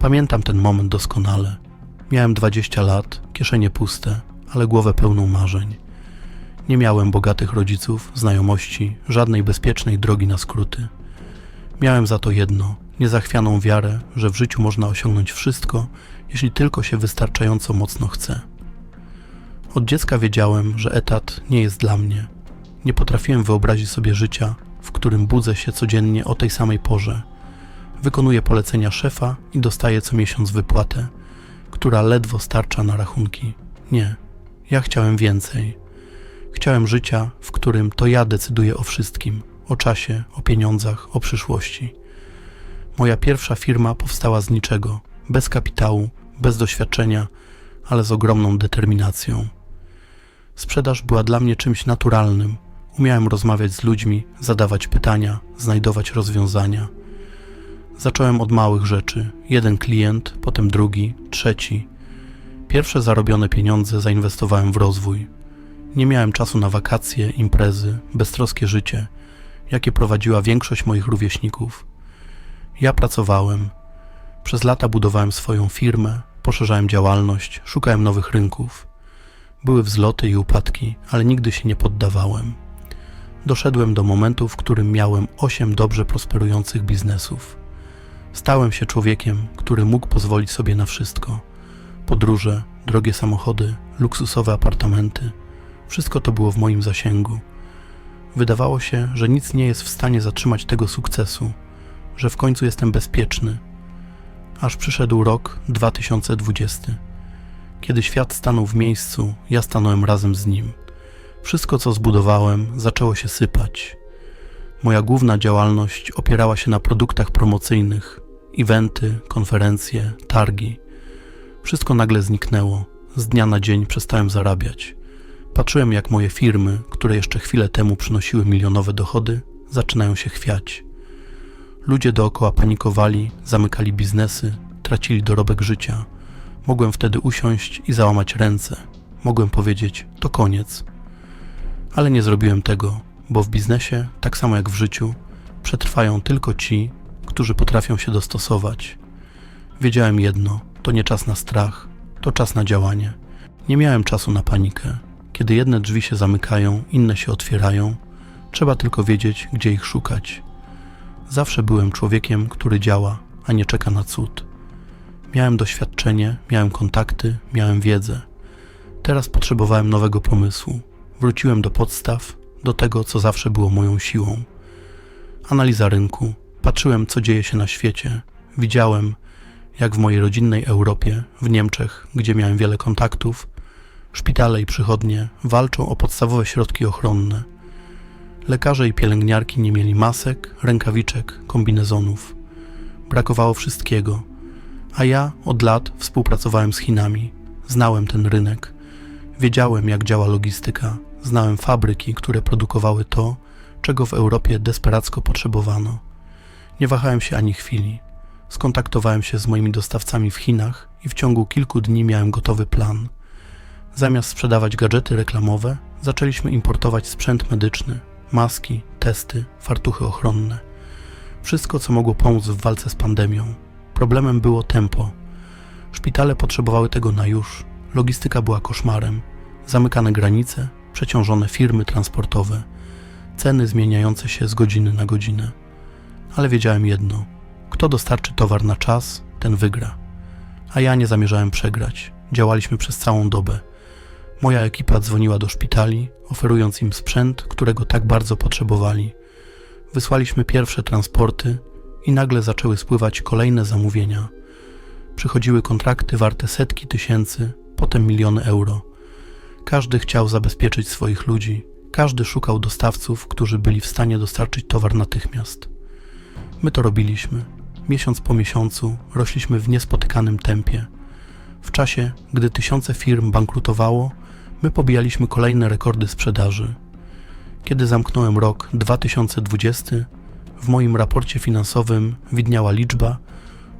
Pamiętam ten moment doskonale. Miałem 20 lat, kieszenie puste, ale głowę pełną marzeń. Nie miałem bogatych rodziców, znajomości, żadnej bezpiecznej drogi na skróty. Miałem za to jedno niezachwianą wiarę, że w życiu można osiągnąć wszystko, jeśli tylko się wystarczająco mocno chce. Od dziecka wiedziałem, że etat nie jest dla mnie. Nie potrafiłem wyobrazić sobie życia, w którym budzę się codziennie o tej samej porze. Wykonuję polecenia szefa i dostaję co miesiąc wypłatę, która ledwo starcza na rachunki. Nie, ja chciałem więcej. Chciałem życia, w którym to ja decyduję o wszystkim o czasie, o pieniądzach, o przyszłości. Moja pierwsza firma powstała z niczego, bez kapitału, bez doświadczenia, ale z ogromną determinacją. Sprzedaż była dla mnie czymś naturalnym. Umiałem rozmawiać z ludźmi, zadawać pytania, znajdować rozwiązania. Zacząłem od małych rzeczy. Jeden klient, potem drugi, trzeci. Pierwsze zarobione pieniądze zainwestowałem w rozwój. Nie miałem czasu na wakacje, imprezy, beztroskie życie, jakie prowadziła większość moich rówieśników. Ja pracowałem. Przez lata budowałem swoją firmę, poszerzałem działalność, szukałem nowych rynków. Były wzloty i upadki, ale nigdy się nie poddawałem. Doszedłem do momentu, w którym miałem osiem dobrze prosperujących biznesów. Stałem się człowiekiem, który mógł pozwolić sobie na wszystko. Podróże, drogie samochody, luksusowe apartamenty. Wszystko to było w moim zasięgu. Wydawało się, że nic nie jest w stanie zatrzymać tego sukcesu, że w końcu jestem bezpieczny. Aż przyszedł rok 2020. Kiedy świat stanął w miejscu, ja stanąłem razem z nim. Wszystko, co zbudowałem, zaczęło się sypać. Moja główna działalność opierała się na produktach promocyjnych, eventy, konferencje, targi. Wszystko nagle zniknęło. Z dnia na dzień przestałem zarabiać. Patrzyłem, jak moje firmy, które jeszcze chwilę temu przynosiły milionowe dochody, zaczynają się chwiać. Ludzie dookoła panikowali, zamykali biznesy, tracili dorobek życia. Mogłem wtedy usiąść i załamać ręce. Mogłem powiedzieć: To koniec. Ale nie zrobiłem tego, bo w biznesie, tak samo jak w życiu, przetrwają tylko ci, którzy potrafią się dostosować. Wiedziałem jedno: to nie czas na strach, to czas na działanie. Nie miałem czasu na panikę. Kiedy jedne drzwi się zamykają, inne się otwierają, trzeba tylko wiedzieć, gdzie ich szukać. Zawsze byłem człowiekiem, który działa, a nie czeka na cud. Miałem doświadczenie, miałem kontakty, miałem wiedzę. Teraz potrzebowałem nowego pomysłu. Wróciłem do podstaw, do tego, co zawsze było moją siłą. Analiza rynku. Patrzyłem, co dzieje się na świecie. Widziałem, jak w mojej rodzinnej Europie, w Niemczech, gdzie miałem wiele kontaktów, Szpitale i przychodnie walczą o podstawowe środki ochronne. Lekarze i pielęgniarki nie mieli masek, rękawiczek, kombinezonów. Brakowało wszystkiego, a ja od lat współpracowałem z Chinami. Znałem ten rynek. Wiedziałem, jak działa logistyka. Znałem fabryki, które produkowały to, czego w Europie desperacko potrzebowano. Nie wahałem się ani chwili. Skontaktowałem się z moimi dostawcami w Chinach i w ciągu kilku dni miałem gotowy plan – Zamiast sprzedawać gadżety reklamowe, zaczęliśmy importować sprzęt medyczny, maski, testy, fartuchy ochronne. Wszystko, co mogło pomóc w walce z pandemią. Problemem było tempo. Szpitale potrzebowały tego na już. Logistyka była koszmarem. Zamykane granice, przeciążone firmy transportowe, ceny zmieniające się z godziny na godzinę. Ale wiedziałem jedno: kto dostarczy towar na czas, ten wygra. A ja nie zamierzałem przegrać. Działaliśmy przez całą dobę Moja ekipa dzwoniła do szpitali, oferując im sprzęt, którego tak bardzo potrzebowali. Wysłaliśmy pierwsze transporty i nagle zaczęły spływać kolejne zamówienia. Przychodziły kontrakty warte setki tysięcy, potem miliony euro. Każdy chciał zabezpieczyć swoich ludzi, każdy szukał dostawców, którzy byli w stanie dostarczyć towar natychmiast. My to robiliśmy. Miesiąc po miesiącu rośliśmy w niespotykanym tempie. W czasie, gdy tysiące firm bankrutowało, my pobijaliśmy kolejne rekordy sprzedaży. Kiedy zamknąłem rok 2020, w moim raporcie finansowym widniała liczba,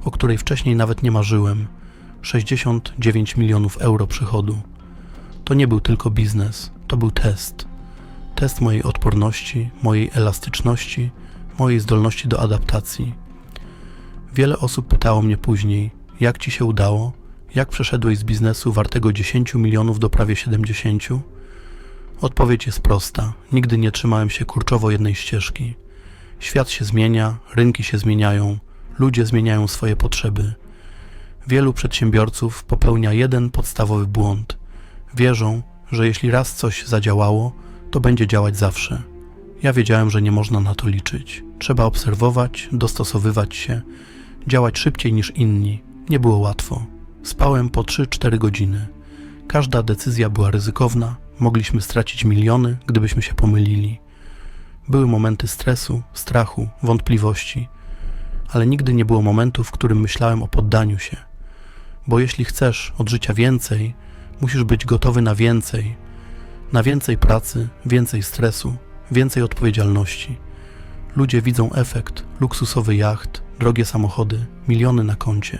o której wcześniej nawet nie marzyłem 69 milionów euro przychodu. To nie był tylko biznes, to był test. Test mojej odporności, mojej elastyczności, mojej zdolności do adaptacji. Wiele osób pytało mnie później, Jak ci się udało? Jak przeszedłeś z biznesu wartego 10 milionów do prawie 70? Odpowiedź jest prosta. Nigdy nie trzymałem się kurczowo jednej ścieżki. Świat się zmienia, rynki się zmieniają, ludzie zmieniają swoje potrzeby. Wielu przedsiębiorców popełnia jeden podstawowy błąd. Wierzą, że jeśli raz coś zadziałało, to będzie działać zawsze. Ja wiedziałem, że nie można na to liczyć. Trzeba obserwować, dostosowywać się, działać szybciej niż inni. Nie było łatwo. Spałem po 3-4 godziny. Każda decyzja była ryzykowna, mogliśmy stracić miliony, gdybyśmy się pomylili. Były momenty stresu, strachu, wątpliwości, ale nigdy nie było momentu, w którym myślałem o poddaniu się. Bo jeśli chcesz od życia więcej, musisz być gotowy na więcej. Na więcej pracy, więcej stresu, więcej odpowiedzialności. Ludzie widzą efekt, luksusowy jacht, drogie samochody, miliony na koncie,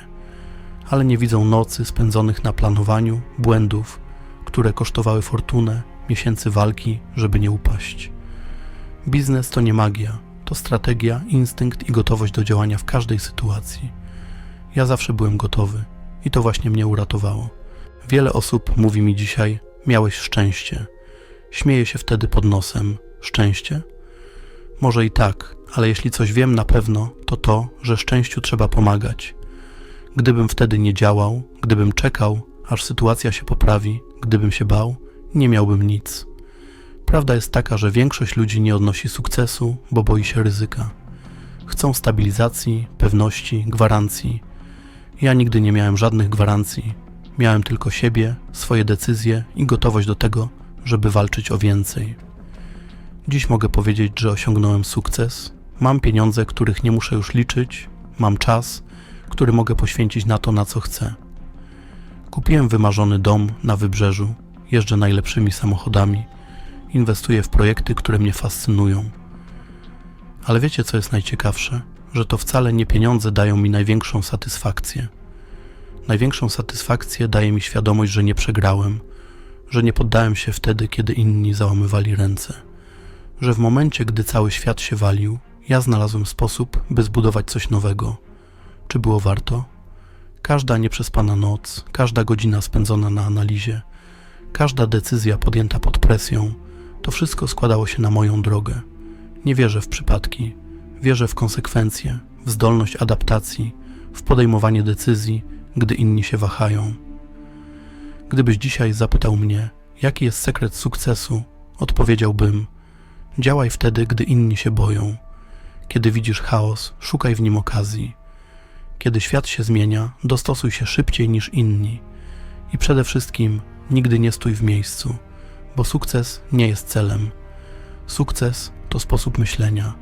ale nie widzą nocy spędzonych na planowaniu, błędów, które kosztowały fortunę, miesięcy walki, żeby nie upaść. Biznes to nie magia, to strategia, instynkt i gotowość do działania w każdej sytuacji. Ja zawsze byłem gotowy i to właśnie mnie uratowało. Wiele osób mówi mi dzisiaj: Miałeś szczęście. Śmieję się wtedy pod nosem: Szczęście? Może i tak, ale jeśli coś wiem na pewno, to to, że szczęściu trzeba pomagać. Gdybym wtedy nie działał, gdybym czekał, aż sytuacja się poprawi, gdybym się bał, nie miałbym nic. Prawda jest taka, że większość ludzi nie odnosi sukcesu, bo boi się ryzyka. Chcą stabilizacji, pewności, gwarancji. Ja nigdy nie miałem żadnych gwarancji. Miałem tylko siebie, swoje decyzje i gotowość do tego, żeby walczyć o więcej. Dziś mogę powiedzieć, że osiągnąłem sukces. Mam pieniądze, których nie muszę już liczyć, mam czas, który mogę poświęcić na to, na co chcę. Kupiłem wymarzony dom na wybrzeżu, jeżdżę najlepszymi samochodami, inwestuję w projekty, które mnie fascynują. Ale wiecie, co jest najciekawsze? Że to wcale nie pieniądze dają mi największą satysfakcję. Największą satysfakcję daje mi świadomość, że nie przegrałem, że nie poddałem się wtedy, kiedy inni załamywali ręce, że w momencie, gdy cały świat się walił, ja znalazłem sposób, by zbudować coś nowego. Czy było warto? Każda nieprzespana noc, każda godzina spędzona na analizie, każda decyzja podjęta pod presją, to wszystko składało się na moją drogę. Nie wierzę w przypadki, wierzę w konsekwencje, w zdolność adaptacji, w podejmowanie decyzji, gdy inni się wahają. Gdybyś dzisiaj zapytał mnie, jaki jest sekret sukcesu, odpowiedziałbym: działaj wtedy, gdy inni się boją. Kiedy widzisz chaos, szukaj w nim okazji. Kiedy świat się zmienia, dostosuj się szybciej niż inni. I przede wszystkim nigdy nie stój w miejscu, bo sukces nie jest celem. Sukces to sposób myślenia,